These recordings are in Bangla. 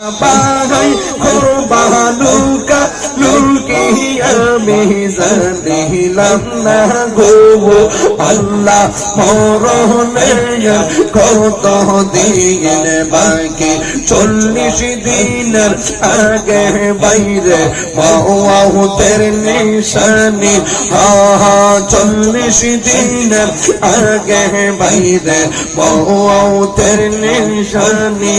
বাহাই কোরবানুকা লুকি আমি জানিলাম না গো আল্লাহ মরণে কত দিন বাকি, চল্লিশ দিনের আগে বাইরে মাওয়াহুদের নিশানি। হা হা চল্লিশ দিনের আগে বাইরে মাওয়াহুদের নিশানি।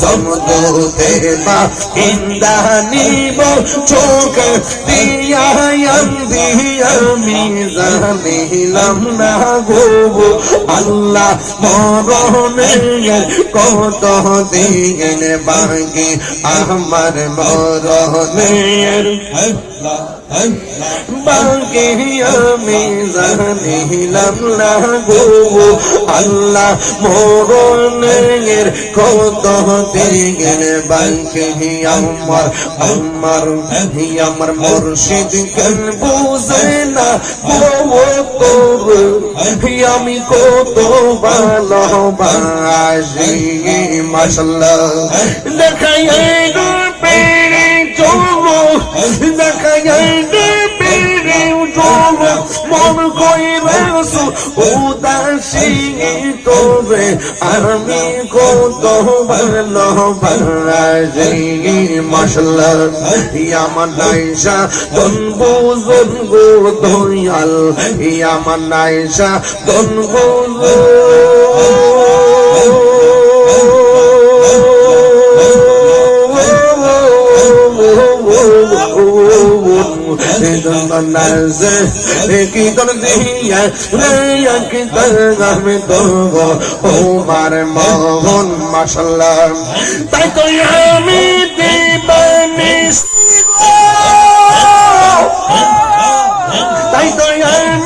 সমুদ্রে মা ইন্দানিব চোখ দিয়া আমি জানিলাম না গো আল্লাহ মরণের কত দিন বাকি, আমার মরণের বাকি আমি জানিলাম না গো, আল্লাহ মরণের কত দিন বাকি আমার আমার আমার মুর্শিদ কেন বুঝে না আমি কত ভালোবাসি মাসাল্লাহ দেখাই পেরে চলো দেখাই মন কইরাসু উদাসী তোরে আমি কত ভালোবাসি মাসাল্লাহ আমার নাইসা তন বুঝন গো দয়াল। আমার নাইসা তন কি তোর দিয়া কি আমি তো ওমার মোহন মাসাল্লাহ তাই তো আমি দিবানিস তাই তো আমি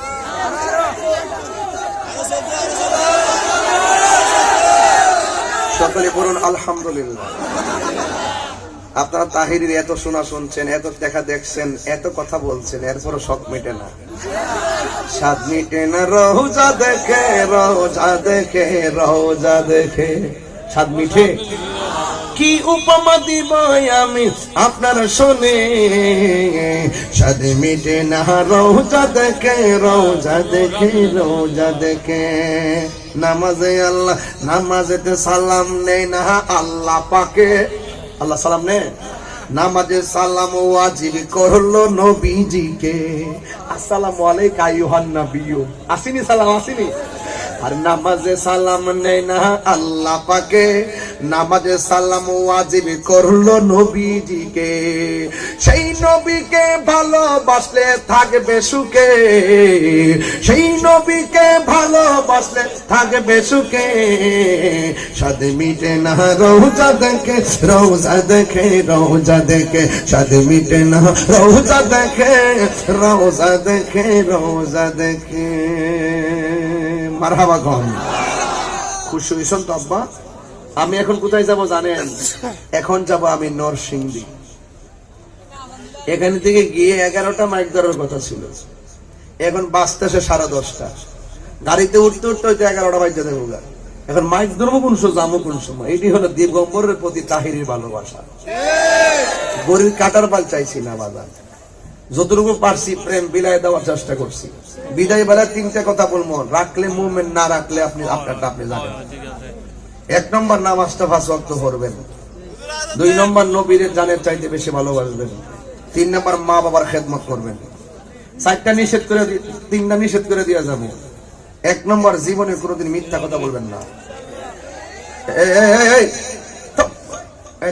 সকলে বলুন, আলহামদুলিল্লাহ। আপনারা তাহিরের এত শোনা শুনছেন, এত দেখা দেখছেন, এত কথা বলছেন, এরপরও শখ মেটে না। স্বাদ মিটে না, রোজা দেখে রোজা দেখে রোজা দেখে। স্বাদ মিঠে? কি উপমা দিব আমি আপনার শোনে? সাদে মিটে না, রোজা দেখে রোজা দেখে রোজা দেখে। নামাজে আল্লাহ, নামাজেতে সালাম নেই না, আল্লাহ পাকে। আল্লাহ সালাম নে নামাজে সালাম ওয়াজিব করল নবীজিকে। আসসালামু আলাইকা আইয়ুহান নাবিয়্যু আসিনি সালাম, আসিনি? আর নামাজে সালাম নেই না, আল্লাহ পাকে। নামাজে সালাম ওয়াজিব করল নবীজিকে। সেই নবীকে ভালোবাসলে থাকবে সুখে। সেই নবীকে ভালোবাসলে থাকবে সুখে। সাদে মিটে না, রোজা দেখে রোজা দেখে রোজা দেখে। সাদে মিটে না, রোজা দেখে রোজা দেখে রোজা দেখে। মারহাবা গন। খুশি হয়েছেন তো আব্বা? আমি এখন কোথায় যাব জানেন? এখন যাব আমি নরসিংদী। এখান থেকে গিয়ে এগারোটা মাইক ধরার কথা ছিল। এখন বাঁচতেছে সাড়ে দশটা। গাড়িতে উঠতে উঠতে হয়তো এগারোটা বাজতে দেবো গা। এখন মাইক ধরবো কোন সময়, যাব কোন সময়? এটি হলো দিগম্বরের প্রতি তাহিরের ভালোবাসা। গরিব কাটার পাল চাইছি না বাজার যতটুকু পারছি প্রেম বিলাই দেওয়ার চেষ্টা করছি। বিদায় বেলা তিনটা কথা বলব। রাখলে মুভমেন্ট না রাখলে আপনি আপনারটা আপনি জানেন। এক নম্বর নামাজটা ফাঁস রক্ত করবেন দুই নম্বর নবীরের জানের চাইতে বেশি ভালোবাসবেন। তিন নম্বর মা বাবার খেদমত করবেন। চারটা নিষেধ করে তিনটা নিষেধ করে দিয়ে যাব। এক নম্বর জীবনে কোনোদিন মিথ্যা কথা বলবেন না।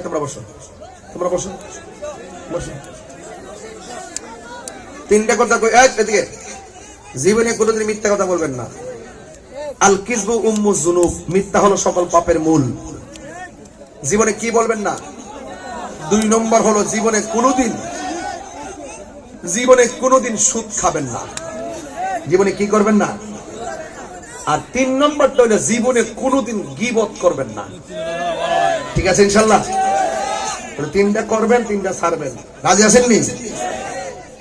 তোমরা বসো। তোমরা বসো। বসো। তিনটা কথা এদিকে। জীবনে কোনোদিন মিথ্যা কথা বলবেন না। আল কিসবু উম্মু জুনুব মিথ্যা হলো সকল পাপের মূল। জীবনে কি বলবেন না? দুই নম্বর হলো জীবনে কোনোদিন জীবনে কোনোদিন সুদ খাবেন না। জীবনে কি করবেন না? আর তিন নম্বরটা হলো জীবনে কোনোদিন গিবত করবেন না। ঠিক আছে ইনশাল্লাহ তিনটা করবেন, তিনটা ছাড়বেন। রাজি আছেন নি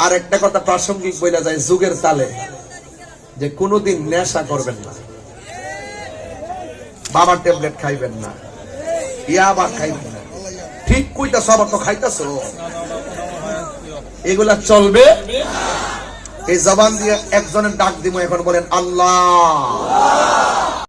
আর একটা কথা প্রাসঙ্গিক বইলা যায়, যুগের তালে, যে কোনোদিন নেশা করবেন না। বাবার ট্যাবলেট খাইবেন না। ইয়াবা খাইবেন না। ঠিক কইটা সবার তো খাইতেছ? এগুলা চলবে? এই জবান দিয়ে একজনের ডাক দিব এখন বলেন, আল্লাহ।